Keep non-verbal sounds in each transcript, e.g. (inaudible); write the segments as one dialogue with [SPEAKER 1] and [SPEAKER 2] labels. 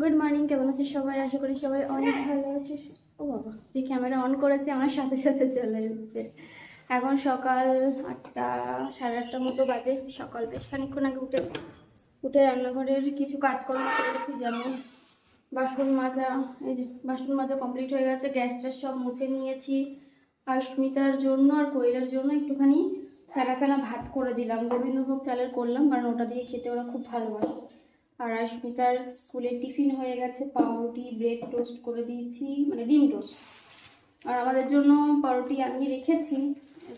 [SPEAKER 1] Good morning কেমন আছে সবাই? আশা করি সবাই অনেক ভালো আছে ও বাবা, যে ক্যামেরা অন করেছে, আমার সাথে সাথে চলে যাচ্ছে এখন সকাল আটটা, সাড়ে আটটার মতো বাজে। সকাল বেশ খানিক্ষণ আগে উঠেছি উঠে রান্নাঘরের কিছু কাজকর্ম করেছি, যেমন বাসন মাজা, এই যে বাসন মাজা কমপ্লিট হয়ে গেছে, গ্যাস ট্যাস সব মুছে নিয়েছি। আর জন্য আর কোয়েলের জন্য একটুখানি ফেনা ফেনা ভাত করে দিলাম। গোবিন্দভোগ চালের করলাম, কারণ ওটা দিয়ে খেতে ওরা খুব ভালোবাসে। আর আস্মিতার স্কুলের টিফিন হয়ে গেছে, পাউরুটি, ব্রেড টোস্ট করে দিয়েছি মানে ডিম টোস্ট। আর আমাদের জন্য পাউরুটি আনিয়ে রেখেছি,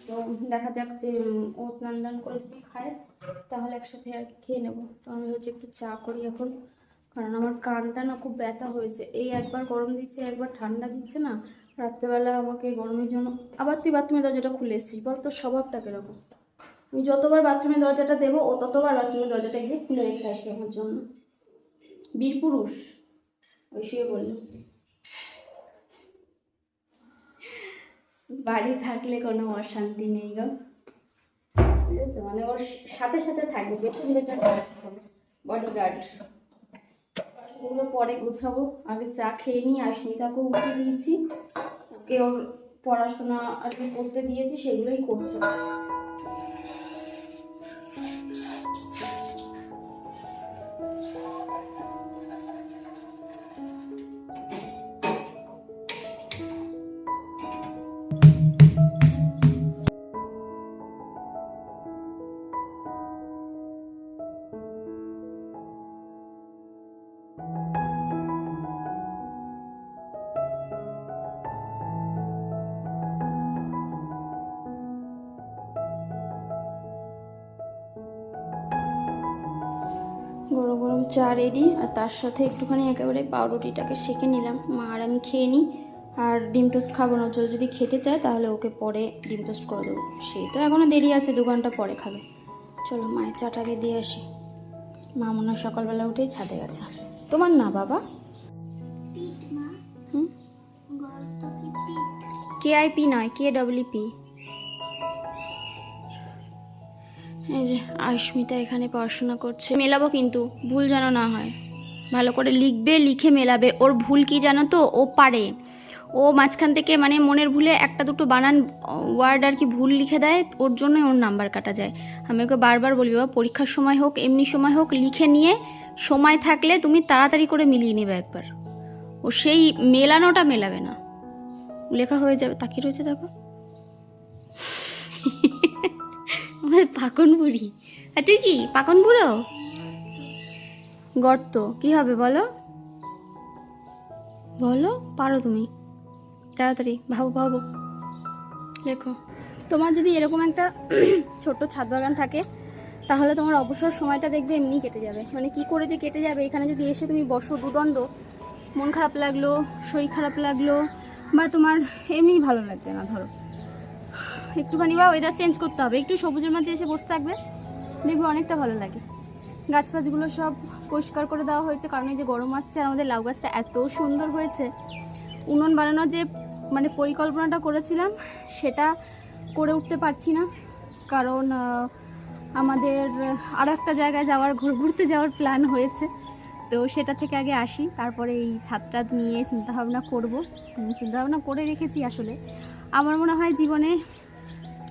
[SPEAKER 1] তো দেখা যাক যে ও স্নান দান করে যদি খায়, তাহলে একসাথে আর কি খেয়ে নেব। তো আমি হচ্ছে একটু চা করি এখন, কারণ আমার কানটা না খুব ব্যথা হয়েছে। এই একবার গরম দিচ্ছে, একবার ঠান্ডা দিচ্ছে না, রাত্রেবেলা আমাকে গরমের জন্য, আবার তুই বাথরুমের দরজাটা খুলে এসেছিস, বল তোর স্বভাবটা কীরকম? আমি যতবার বাথরুমের দরজাটা দেবো, ও ততবার বাথরুমের দরজাটা গিয়ে খুলে রেখে আসবে আমার জন্য। বীর পুরুষ। ওই শুয়ে বলল, বাড়ি থাকলে কোনো অশান্তি নেই গো। মানে ওর সাথে সাথে থাকবে পেছন বডিগার্ড ওগুলো পরে গোছাবো। আগে চা খেয়ে নিই উঠিয়ে দিয়েছি। ওকে ওর পড়াশোনা আর কি করতে দিয়েছি, সেগুলোই করছে। গরম গরম চা রেডি আর তার সাথে একটুখানি একেবারে পাউরুটিটাকে সেঁকে নিলাম। মা আর আমি খেয়ে নিই। আর ডিম টোস্ট খাব না চল যদি খেতে চায় তাহলে ওকে পরে ডিম টোস্ট করে দেবো। সেই তো এখনও দেরি আছে দু ঘণ্টা পরে খাবে। চলো মায়ের চাটাকে দিয়ে আসি। মা মনে হয় সকালবেলা উঠেই ছাদে গেছে। তোমার না বাবা?
[SPEAKER 2] কি
[SPEAKER 1] আই পি নয় কে ডব্লিউ পি। এই যে আয়ুষ্মিতা এখানে পড়াশোনা করছে। মেলাবো কিন্তু ভুল যেন না হয়। ভালো করে লিখবে লিখে মেলাবে। ওর ভুল কি জানো তো? ও পারে। ও মাঝখান থেকে মানে মনের ভুলে একটা দুটো বানান ওয়ার্ড আর কি ভুল লিখে দেয়, ওর জন্যই ওর নাম্বার কাটা যায়। আমি ওকে বারবার বলি, বাবা, পরীক্ষার সময় হোক, এমনি সময় হোক, লিখে নিয়ে সময় থাকলে তুমি তাড়াতাড়ি করে মিলিয়ে নেবে একবার। ও সেই মেলানোটা মেলাবে না। লেখা হয়ে যাবে, তাকিয়ে রয়েছে দেখো। পাকন বুড়ি। আর তুই কি, পাকন বুড়ো? গর্ত, কি হবে বলো? বলো, পারো তুমি। তাড়াতাড়ি, ভাবো ভাবো। লেখো। তোমার যদি এরকম একটা (clears throat) ছোট্ট ছাদ বাগান থাকে, তাহলে তোমার অবসর সময়টা দেখবে এমনি কেটে যাবে। মানে কি করে যে কেটে যাবে? এখানে যদি এসে তুমি বসো দুদণ্ড, মন খারাপ লাগল, শরীর খারাপ লাগল, বা তোমার এমনি ভালো লাগছে না, ধরো। একটুখানি বা ওয়েদার চেঞ্জ করতে হবে। একটু সবুজের মাঝে এসে বসে থাকবে, দেখবে অনেকটা ভালো লাগে। গাছ ফাছগুলো সব পরিষ্কার করে দেওয়া হয়েছে, কারণ এই যে গরম আসছে আর আমাদের লাউ গাছটা এত সুন্দর হয়েছে। উনুন বানানোর যে মানে পরিকল্পনাটা করেছিলাম, সেটা করে উঠতে পারছি না। কারণ আমাদের আরও একটা জায়গায় যাওয়ার, ঘুর- ঘুরতে যাওয়ার প্ল্যান হয়েছে। তো সেটা থেকে আগে আসি, তারপরে এই ছাদটা নিয়ে চিন্তাভাবনা করব। চিন্তাভাবনা করে রেখেছি আসলে। আমার মনে হয় জীবনে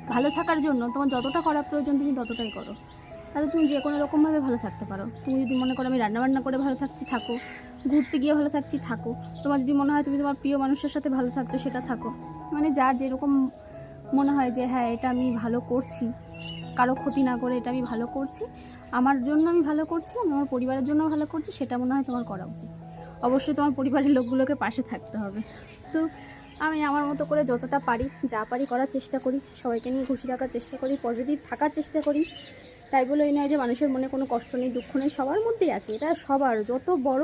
[SPEAKER 1] ভালো থাকার জন্য, তোমার যতটা করা প্রয়োজন তুমি ততটাই করো। তাহলে তুমি যে কোনো রকমভাবে ভালো থাকতে পারো। তুমি যদি মনে করো আমি রান্নাবান্না করে ভালো থাকছি, থাকো। ঘুরতে গিয়ে ভালো থাকছি, থাকো। তোমার যদি মনে হয় তুমি তোমার প্রিয় মানুষের সাথে ভালো থাকছো, সেটা থাকো। মানে যার যেরকম মনে হয় যে হ্যাঁ এটা আমি ভালো করছি, কারও ক্ষতি না করে এটা আমি ভালো করছি, আমার জন্য আমি ভালো করছি আমার পরিবারের জন্য ভালো করছি, সেটা মনে হয় তোমার করা উচিত। অবশ্যই তোমার পরিবারের লোকগুলোকে পাশে থাকতে হবে। তো আমি আমার মতো করে যতটা পারি, যা পারি করার চেষ্টা করি, সবাইকে নিয়ে খুশি থাকার চেষ্টা করি পজিটিভ থাকার চেষ্টা করি। তাই বলে এই নয় যে মানুষের মনে কোনো কষ্ট নেই, দুঃখ নেই, সবার মধ্যেই আছে। এটা সবার, যত বড়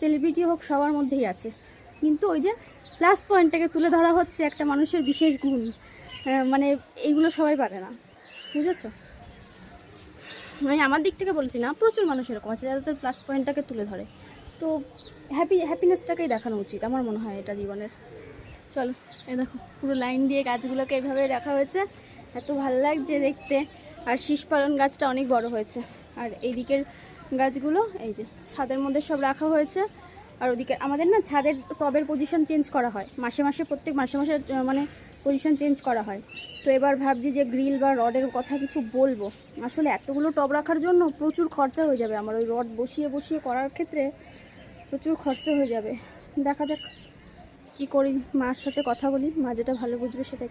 [SPEAKER 1] সেলিব্রিটি হোক সবার মধ্যেই আছে। কিন্তু ওই যে প্লাস পয়েন্টটাকে তুলে ধরা হচ্ছে একটা মানুষের বিশেষ গুণ। মানে এইগুলো সবাই পারে না। বুঝেছ? আমি আমার দিক থেকে বলছি না, প্রচুর মানুষ এরকম আছে যারা তাদের প্লাস পয়েন্টটাকে তুলে ধরে। তো হ্যাপি হ্যাপিনেসটাকেই দেখানো উচিত আমার মনে হয় এটা জীবনের। চলো এ দেখো, পুরো লাইন দিয়ে গাছগুলোকে এভাবে রাখা হয়েছে। এত ভালো লাগছে দেখতে। আর শীষ পালন গাছটা অনেক বড় হয়েছে। আর এই দিকের গাছগুলো, এই যে ছাদের মধ্যে সব রাখা হয়েছে। আর ওদিকে আমাদের না ছাদের টবের পজিশন চেঞ্জ করা হয়। মাসে মাসে, প্রত্যেক মাসে মাসে মানে পজিশন চেঞ্জ করা হয়। তো এবার ভাবছি যে গ্রিল বা রডের কথা কিছু বলব। আসলে এতগুলো টব রাখার জন্য প্রচুর খরচা হয়ে যাবে। আমার ওই রড বসিয়ে বসিয়ে করার ক্ষেত্রে প্রচুর খরচা হয়ে যাবে। দেখা যাক কি করি, মার সাথে কথা বলি, মা যেটা ভালো বুঝবে সেটা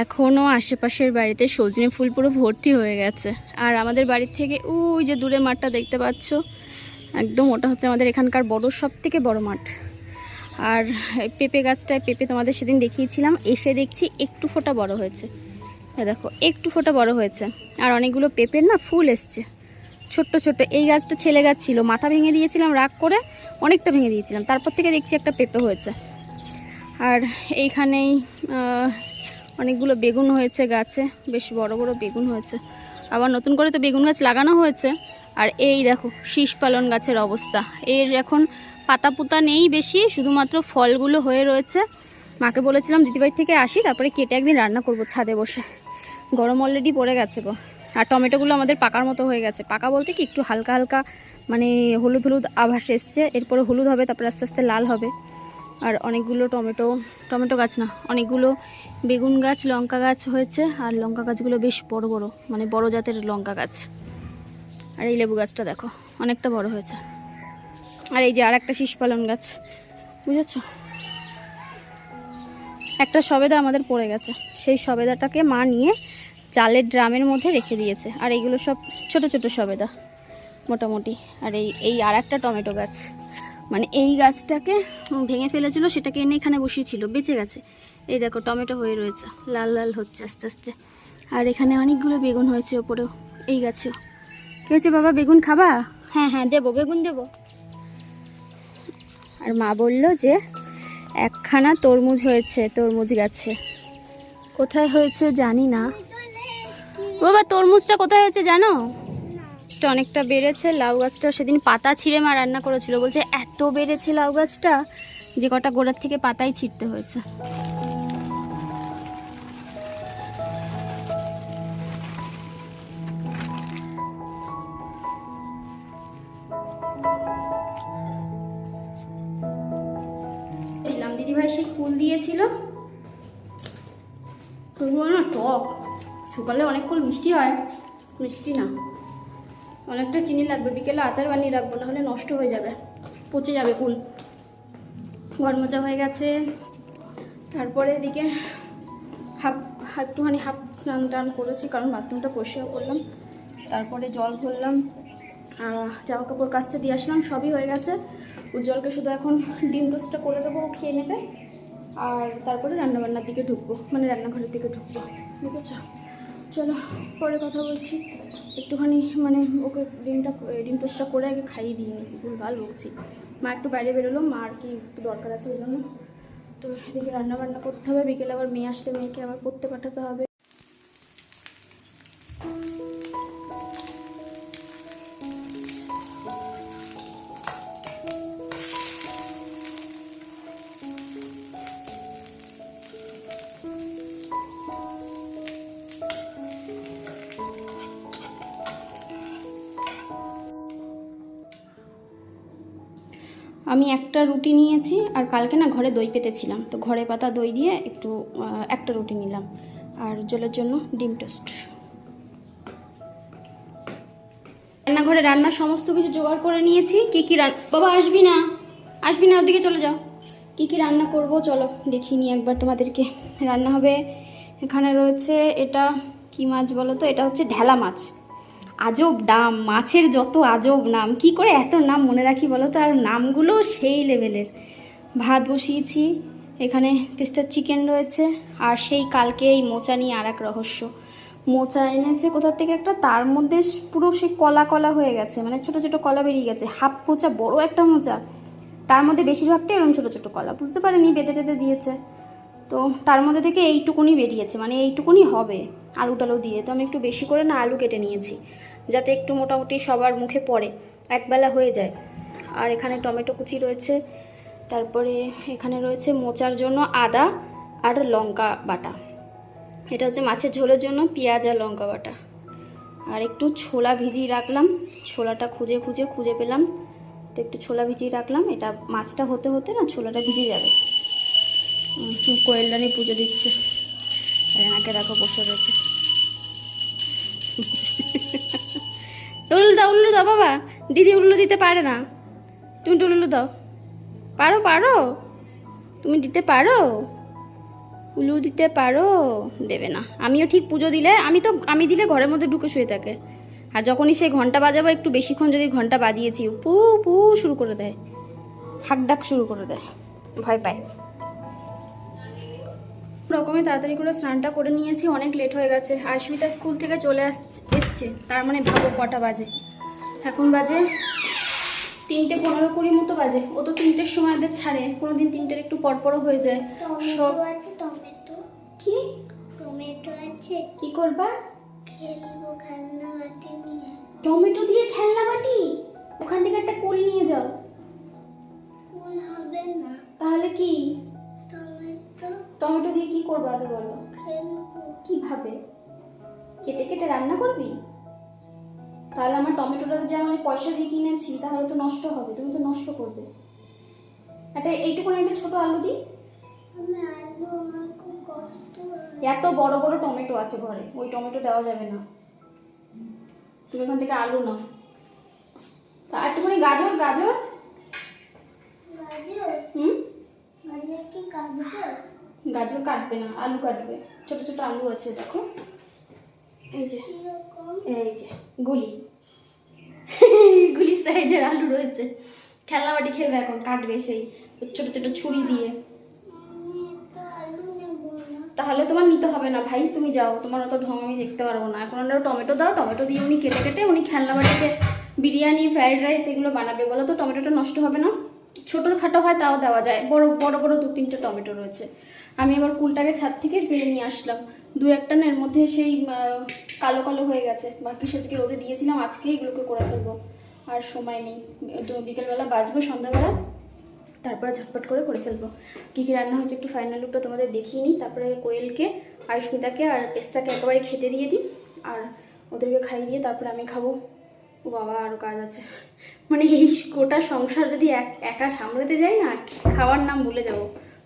[SPEAKER 1] এখনও আশেপাশের বাড়িতে সজনে ফুল পুরো ভর্তি হয়ে গেছে। আর আমাদের বাড়ির থেকে ওই যে দূরে মাঠটা দেখতে পাচ্ছ, একদম ওটা হচ্ছে আমাদের এখানকার বড় সব থেকে বড় মাঠ। আর পেঁপে গাছটায় পেঁপে তোমাদের সেদিন দেখিয়েছিলাম, এসে দেখছি একটু ফোঁটা বড় হয়েছে। দেখো, একটু ফোঁটা বড় হয়েছে। আর অনেকগুলো পেঁপের না ফুল এসছে। ছোট্ট ছোট্ট, এই গাছটা ছেলে গাছ ছিল, মাথা ভেঙে দিয়েছিলাম রাগ করে, অনেকটা ভেঙে দিয়েছিলাম। তারপর থেকে দেখছি একটা পেঁপে হয়েছে। আর এইখানেই অনেকগুলো বেগুন হয়েছে গাছে, বেশ বড় বড় বেগুন হয়েছে। আবার নতুন করে তো বেগুন গাছ লাগানো হয়েছে। আর এই দেখো, শীষ পালন গাছের অবস্থা। এর এখন পাতা পুতা নেই বেশি, শুধুমাত্র ফলগুলো হয়ে রয়েছে। মাকে বলেছিলাম দিদিবাড়ি থেকে আসি, তারপরে কেটে একদিন রান্না করব ছাদে বসে। গরম অলরেডি পড়ে গেছে গো। আর টমেটোগুলো আমাদের পাকার মতো হয়ে গেছে। পাকা বলতে কি, একটু হালকা হালকা মানে হলুদ হলুদ আভাস এসছে। এরপরে হলুদ হবে, তারপরে আস্তে আস্তে লাল হবে। আর অনেকগুলো টমেটো টমেটো গাছ না, অনেকগুলো বেগুন গাছ, লঙ্কা গাছ হয়েছে, আর লঙ্কা গাছগুলো বেশ বড় বড় মানে বড় জাতের লঙ্কা গাছ। আর এই লেবু গাছটা দেখো, অনেকটা বড় হয়েছে। আর এই যে আর একটা শীষ পালন গাছ, বুঝেছ? একটা সবেদা আমাদের পড়ে গেছে, সেই সবেদাটাকে মা নিয়ে চালের ড্রামের মধ্যে রেখে দিয়েছে, আর এইগুলো সব ছোট ছোট সবেদা, মোটামুটি। আর এই এই আর একটা টমেটো গাছ মানে এই গাছটাকে ভেঙে ফেলেছিল সেটাকে এনে এখানে বসিয়েছিল বেঁচে গেছে। এই দেখো টমেটো হয়ে রয়েছে লাল লাল হচ্ছে আস্তে আস্তে। আর এখানে অনেকগুলো বেগুন হয়েছে ওপরেও এই গাছেও। কে হচ্ছে বাবা বেগুন খাবা? হ্যাঁ হ্যাঁ দেবো বেগুন দেবো। আর মা বলল যে একখানা তরমুজ হয়েছে তরমুজ গাছে। কোথায় হয়েছে জানি না। বাবা তরমুজটা কোথায় হয়েছে জানো? গাছটা অনেকটা বেড়েছে, লাউ গাছটা সেদিন পাতা ছিঁড়ে মা রান্না করেছিল। বলছে, এত বেড়েছে লাউ গাছটা, যে কটা গোড়ার থেকে পাতাই ছিঁড়তে হয়েছে। সেই ফুল দিয়েছিল। টক। সকালে অনেক ফুল মিষ্টি হয়, মিষ্টি না। অনেকটা চিনি লাগবে, বিকেলে আচার বানিয়ে রাখব, নাহলে নষ্ট হয়ে যাবে, পচে যাবে কুল। ঘর মোচা হয়ে গেছে। তারপরে এদিকে হাফ, একটুখানি হাফ স্নান টান করেছি, কারণ বাথরুমটা পরিষ্কার করলাম। তারপরে জল ভরলাম জামা কাপড় কাচতে দিয়ে আসলাম, সবই হয়ে গেছে। উজ্জ্বলকে শুধু এখন ডিম টোস্টটা করে দেবো, ও খেয়ে নেবে। আর তারপরে রান্নাবান্নার দিকে ঢুকবো মানে রান্নাঘরের দিকে ঢুকবো আছে চলো, পরে কথা বলছি। একটুখানি মানে ওকে ডিমটা, ডিম পোস্টটা করে আগে খাইয়ে দিই ভুল, ভালো বলছি মা একটু বাইরে বেরোলো, মা আর কি একটু দরকার আছে জন্য। তো এদিকে রান্না বান্না করতে হবে, বিকেলে আবার মেয়ে আসলে মেয়েকে আবার পড়তে পাঠাতে হবে। রুটি নিয়েছি আর কালকে না ঘরে দই পেতেছিলাম। তো ঘরে পাতা দই দিয়ে একটু একটা রুটি নিলাম। আর জলের জন্য ডিম টোস্ট। রান্নাঘরে রান্নার সমস্ত কিছু জোগাড় করে নিয়েছি। কি কি রান্না বাবা, আসবি না? আসবি না, ওদিকে চলে যাও। কি কি রান্না করব? চলো দেখিয়ে নিই একবার তোমাদেরকে। রান্না হবে, এখানে রয়েছে এটা কি মাছ বলো তো? এটা হচ্ছে ঢেলা মাছ। আজব নাম, মাছের যত আজব নাম। কি করে এত নাম মনে রাখি বলো তো? আর নামগুলো সেই লেভেলের। ভাত বসিয়েছি, এখানে পেস্তার চিকেন রয়েছে, আর সেই কালকে এই মোচা নিয়ে আর এক রহস্য। মোচা এনেছে কোথার থেকে একটা? তার মধ্যে পুরো সে কলা কলা হয়ে গেছে মানে ছোট ছোট কলা বেরিয়ে গেছে। হাফ মোচা, বড় একটা মোচা। তার মধ্যে বেশিরভাগটাই এরকম ছোট ছোট কলা, বুঝতে পারেনি, বেঁধে টেঁধে দিয়েছে। তো তার মধ্যে থেকে এইটুকুনি বেরিয়েছে মানে এইটুকুনি হবে আলু টালু দিয়ে। তো আমি একটু বেশি করে না আলু কেটে নিয়েছি। যাতে একটু মোটামুটি সবার মুখে পড়ে, একবেলা হয়ে যায়। আর এখানে টমেটো কুচি রয়েছে, তারপরে এখানে রয়েছে মোচার জন্য আদা আর লঙ্কা বাটা। এটা হচ্ছে মাছের ঝোলের জন্য পেঁয়াজ আর লঙ্কা বাটা। আর একটু ছোলা ভিজিয়ে রাখলাম, ছোলাটা খুঁজে খুঁজে খুঁজে পেলাম। তো একটু ছোলা ভিজিয়ে রাখলাম, এটা মাছটা হতে হতে না ছোলাটা ভিজে যাবে। কোয়েলদানি পুজো দিচ্ছে। এনাকে দেখো বসে রয়েছে। (laughs) উল্লু দাও উল্লু দাও বাবা। দিদি উল্লু দিতে পারে না। তুমি তো উল্লু দাও। পারো পারো। তুমি দিতে পারো। উলু দিতে পারো। দেবে না। আমিও ঠিক পুজো দিলে, আমি তো, আমি দিলে ঘরের মধ্যে ঢুকে শুয়ে থাকে। আর যখনই সেই ঘণ্টা বাজাবো, একটু বেশিক্ষণ যদি ঘণ্টা বাজিয়েছি পু পু শুরু করে দেয়। হাক ডাক শুরু করে দেয়। ভয় পায়। রকমে তাড়াতাড়ি করে স্নানটা করে নিয়েছি অনেক লেট হয়ে গেছে। আশমিতা স্কুল থেকে চলে আসছে এসছে তার মানে ভাবো কটা বাজে। এখন বাজে তিনটে পনেরো কুড়ি মতো বাজে। ও তো তিনটের সময় এদের ছাড়ে কোনো দিন তিনটের একটু পরপরও হয়ে যায়। সব
[SPEAKER 2] আছে টমেটো।
[SPEAKER 1] কি?
[SPEAKER 2] টমেটো আছে।
[SPEAKER 1] কি করবা?
[SPEAKER 2] খেলব খেলনা বাটি নিয়ে।
[SPEAKER 1] টমেটো দিয়ে খেলনা বাটি? ওখান থেকে একটা কুল নিয়ে যাও।
[SPEAKER 2] ফুল হবে না।
[SPEAKER 1] তাহলে কি?
[SPEAKER 2] টমেটো
[SPEAKER 1] দিয়ে কি করব আগে বলো? কীভাবে? কেটে কেটে রান্না করবি? তাহলে আমার টমেটোটা যে আমি পয়সা দিয়ে কিনেছি তাহলে তো নষ্ট হবে তুমি তো নষ্ট করবে। একটা এইটুকুন একটা ছোট আলু দিই। এত বড় বড় টমেটো আছে ঘরে ওই টমেটো দেওয়া যাবে না। তুমি ওখান থেকে আলু নাও। তা একটুখানি গাজর গাজর?
[SPEAKER 2] গাজর?
[SPEAKER 1] হুম?
[SPEAKER 2] গাজর কি কাটবো?
[SPEAKER 1] গাজর কাটবে না আলু কাটবে। ছোট ছোট আলু আছে দেখো। এই যে এই যে গুলি। গুলি সাইজের আলু রয়েছে। খেলনা বাটি খেলবে এখন কাটবে সেই ছোট ছোট ছুরি দিয়ে। তাহলে তোমার নিতে হবে না ভাই তুমি যাও। তোমার অত ঢং আমি দেখতে পারব না। এখন ওনারা টমেটো দাও টমেটো দিয়ে উনি কেটে কেটে উনি খেলনা বাটিতে বিরিয়ানি ফ্রাইড রাইস এগুলো বানাবে। বলো তো টমেটোটা নষ্ট হবে না? ছোটো খাটো হয় তাও দেওয়া যায়। বড় বড় বড় দু তিনটে টমেটো রয়েছে। আমি আবার কুলটাকে ছাদ থেকে পেরে নিয়ে আসলাম। দু একটা না এর মধ্যে সেই কালো কালো হয়ে গেছে। বাকি সেজকে রোদে দিয়েছিলাম, আজকে এগুলোকে করে ফেলব। আর সময় নেই। তো বিকেলবেলা বাজবো, সন্ধ্যাবেলা। তারপরে ঝটপট করে করে ফেলব। কী কী রান্না হয়েছে একটু ফাইনাল লুকটা তোমাদের দেখিয়ে নিই। তারপরে কোয়েলকে, আয়ুষ্মিতাকে আর পেস্তাকে একেবারে খেতে দিয়ে দিই। আর ওদেরকে খাইয়ে দিয়ে তারপরে আমি খাব। ও বাবা আরও কাজ আছে। মানে এই গোটা সংসার যদি একা সামলাতে যাই না, খাওয়ার নাম ভুলে যাব।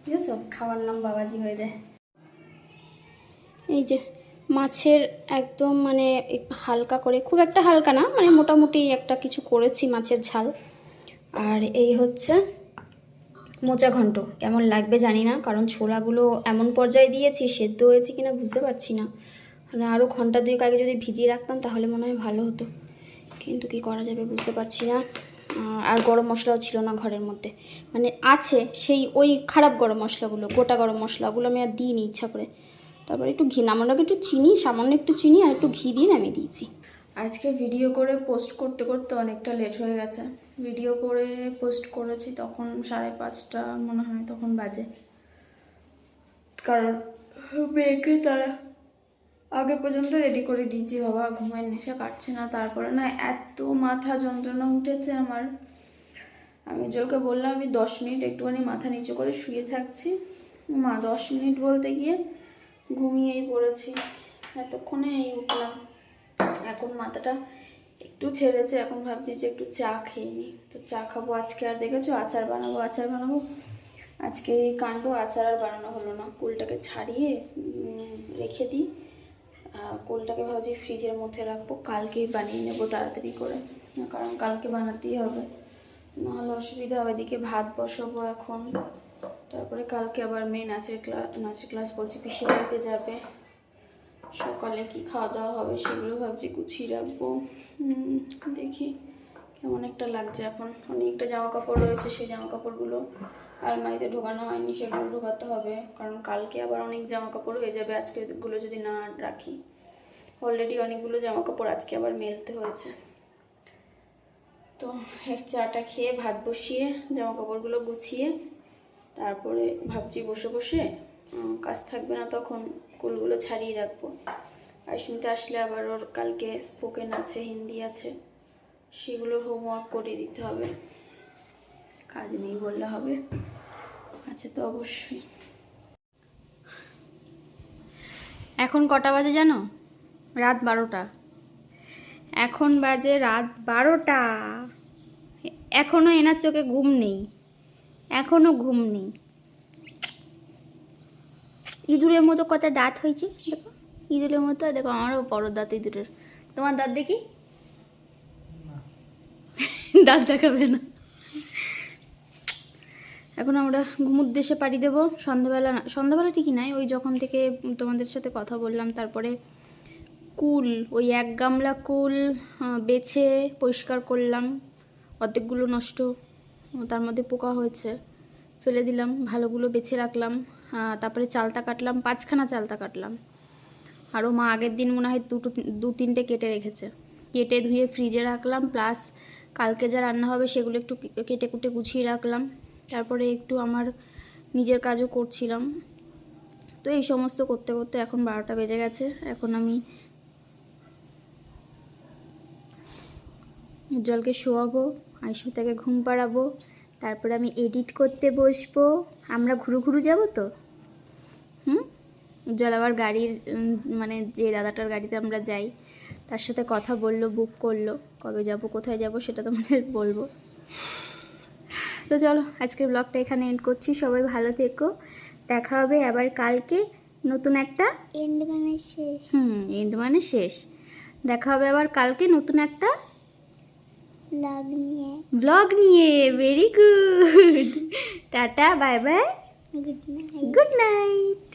[SPEAKER 1] বুঝেছ? খাওয়ার নাম বাবাজি হয়ে যায়। এই যে, মাছের একদম মানে হালকা করে, খুব একটা হালকা না মানে মোটামুটি একটা কিছু করেছি মাছের ঝাল। আর এই হচ্ছে মোচা ঘন্ট। কেমন লাগবে জানি না, কারণ ছোলাগুলো এমন পর্যায়ে দিয়েছি, সেদ্ধ হয়েছে কিনা বুঝতে পারছি না। মানে আরও ঘণ্টা দুয়েক আগে যদি ভিজিয়ে রাখতাম, তাহলে মনে হয় ভালো হতো। কিন্তু কি করা যাবে বুঝতে পারছি না। আর গরম মশলাও ছিল না ঘরের মধ্যে। মানে আছে সেই ওই খারাপ গরম মশলাগুলো, গোটা গরম মশলাগুলো আমি আর দিইনি ইচ্ছা করে। তারপরে একটু ঘি নামানোর একটু চিনি, সামান্য একটু চিনি আর একটু ঘি দিয়ে নামিয়ে দিয়েছি। আজকে ভিডিও করে পোস্ট করতে করতে অনেকটা লেট হয়ে গেছে। ভিডিও করে পোস্ট করেছি তখন সাড়ে পাঁচটা মনে হয়, তখন বাজে। কারণ মেয়েকে তারা আগে পর্যন্ত রেডি করে দিয়েছি, বাবা, ঘুমের নেশা কাটছে না, তারপরে না এত মাথা যন্ত্রণা উঠেছে আমার। আমি জোরকে বললাম, আমি দশ মিনিট একটুখানি মাথা নিচু করে শুয়ে থাকছি। মা, দশ মিনিট বলতে গিয়ে ঘুমিয়েই পড়েছি। এতক্ষণে এই উঠলাম। এখন মাথাটা একটু ছেড়েছে, এখন ভাবছি যে একটু চা খেয়ে নিই। তো চা খাব আজকে, আর দেখেছ আচার বানাবো আচার বানাবো? আজকে এই কাণ্ড আচার আর বানানো হলো না। কুলটাকে ছাড়িয়ে রেখে দিই। কুলটাকে ভাবছি ফ্রিজের মধ্যে রাখব, কালকেই বানিয়ে নেব তাড়াতাড়ি করে। কারণ কালকে বানাতেই হবে। নাহলে অসুবিধা হবে, এদিকে ভাত বসাবো এখন। তারপরে কালকে আবার মেয়ে নাচের ক্লাস নাচের ক্লাস বলছি পিসির বাড়িতে যাবে। সকালে কি খাওয়া দাওয়া হবে সেগুলো ভাবছি গুছিয়ে রাখব। দেখি। কেমন একটা লাগছে এখন। অনেকটা জামা কাপড় রয়েছে, সেই জামা কাপড়গুলো আলমারিতে ঢোকানো হয়নি, সেগুলো ঢোকাতে হবে। কারণ কালকে আবার অনেক জামা কাপড় হয়ে যাবে আজকেগুলো যদি না রাখি। অলরেডি অনেকগুলো জামা কাপড় আজকে আবার মেলতে হয়েছে। তো এক চাটা খেয়ে ভাত বসিয়ে জামা কাপড়গুলো গুছিয়ে, তারপরে ভাবছি বসে বসে কাজ থাকবে না তখন কুলগুলো ছাড়িয়ে রাখব। আর শুনতে আসলে আবার ওর কালকে স্পোকেন আছে, হিন্দি আছে, সেগুলোর হোমওয়ার্ক করে দিতে হবে। কাজ নেই বললে হবে। আচ্ছা তো অবশ্যই। এখন কটা বাজে জানো? রাত বারোটা। এখন বাজে রাত বারোটা। এখনও এনার চোখে ঘুম নেই। এখনও ঘুম নেই। ইঁদুরের মতো কত দাঁত হয়েছে? দেখো ইঁদুরের মতো দেখো আমারও বড় দাঁত ইঁদুরের। তোমার দাঁত দেখি? (laughs) দাঁত দেখাবে না। এখন আমরা উদ্দেশ্যে পাড়ি দেবো। সন্ধ্যাবেলা সন্ধ্যাবেলা ঠিকই নাই, ওই যখন থেকে তোমাদের সাথে কথা বললাম, তারপরে কুল, ওই এক গামলা কুল বেছে পরিষ্কার করলাম, অর্ধেকগুলো নষ্ট, তার মধ্যে পোকা হয়েছে, ফেলে দিলাম, ভালোগুলো বেছে রাখলাম তারপরে চালতা কাটলাম, পাঁচখানা চালতা কাটলাম। আরও মা আগের দিন মনে হয় দুটো দু তিনটে কেটে রেখেছে। কেটে ধুয়ে ফ্রিজে রাখলাম প্লাস কালকে যা রান্না হবে সেগুলো একটু কেটে কুটে গুছিয়ে রাখলাম। তারপরে একটু আমার নিজের কাজও করছিলাম। তো এই সমস্ত করতে করতে এখন বারোটা বেজে গেছে। এখন আমি উজ্জ্বলকে শোয়াবো আইসুতাকে ঘুম পাড়াবো, তারপরে আমি এডিট করতে বসবো। আমরা ঘুরু ঘুরু যাব তো? হুম? উজ্জ্বল আবার গাড়ির মানে যে দাদাটার গাড়িতে আমরা যাই, তার সাথে কথা বলল বুক করল, কবে যাব, কোথায় যাব সেটা তোমাদের বলব। তো চলো আজকে ব্লগটা এখানে এন্ড করছি। সবাই ভালো থেকো। দেখা হবে আবার কালকে নতুন একটা
[SPEAKER 2] এন্ড মানে শেষ।
[SPEAKER 1] হুম এন্ড মানে শেষ। দেখা হবে আবার কালকে নতুন একটা
[SPEAKER 2] ব্লগ নিয়ে।
[SPEAKER 1] ব্লগ নিয়ে। Very good (laughs) tata bye bye
[SPEAKER 2] good night
[SPEAKER 1] good night